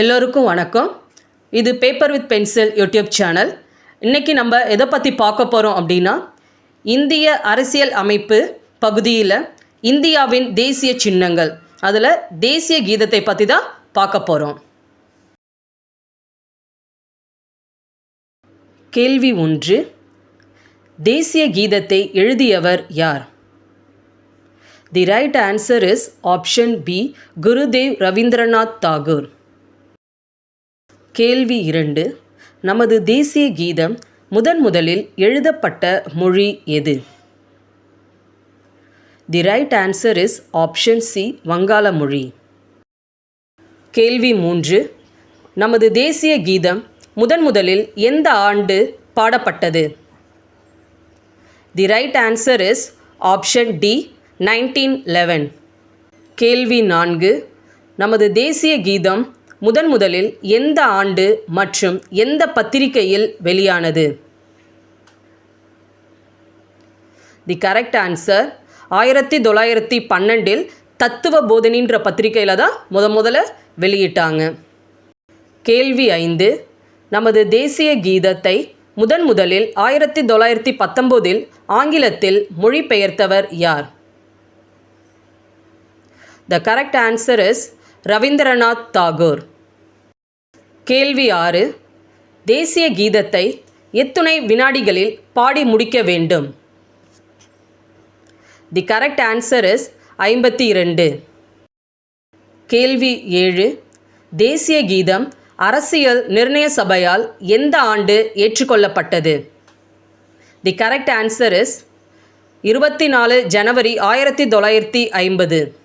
எல்லோருக்கும் வணக்கம். இது paper with pencil YouTube channel இன்றைக்கி நம்ம எதை பற்றி பார்க்க போகிறோம் அப்படின்னா இந்திய அரசியல் அமைப்பு பகுதியில் இந்தியாவின் தேசிய சின்னங்கள். அதில் தேசிய கீதத்தை பற்றி தான் பார்க்க போகிறோம் கேள்வி ஒன்று தேசிய கீதத்தை எழுதியவர் யார்? The right answer is option B Gurudev Rabindranath Tagore கேள்வி இரண்டு. நமது தேசிய கீதம் முதன் முதலில் எழுதப்பட்ட மொழி எது? The right answer is option C வங்காள மொழி. கேள்வி மூன்று. நமது தேசிய கீதம் முதன் முதலில் எந்த ஆண்டு பாடப்பட்டது? The right answer is option D nineteen eleven கேள்வி நான்கு. நமது தேசிய கீதம் முதன் முதலில் எந்த ஆண்டு மற்றும் எந்த பத்திரிகையில் வெளியானது? தி கரெக்ட் ஆன்சர் ஆயிரத்தி தொள்ளாயிரத்தி பன்னெண்டில் தத்துவ போதனின்ற பத்திரிகையில் தான் முத முதல்ல வெளியிட்டாங்க. கேள்வி ஐந்து நமது தேசிய கீதத்தை முதன் முதலில் ஆயிரத்தி தொள்ளாயிரத்தி பத்தொம்போதில் ஆங்கிலத்தில் மொழிபெயர்த்தவர் யார்? The correct answer is Rabindranath Tagore. கேள்வி ஆறு. தேசிய கீதத்தை எத்துணை வினாடிகளில் பாடி முடிக்க வேண்டும். தி கரெக்ட் ஆன்சர் இஸ் ஐம்பத்தி இரண்டு. கேள்வி ஏழு. தேசிய கீதம் அரசியல் நிர்ணய சபையால் எந்த ஆண்டு ஏற்றுக்கொள்ளப்பட்டது? தி கரெக்ட் ஆன்சர் இஸ் இருபத்தி நாலு ஜனவரி ஆயிரத்தி தொள்ளாயிரத்தி ஐம்பது.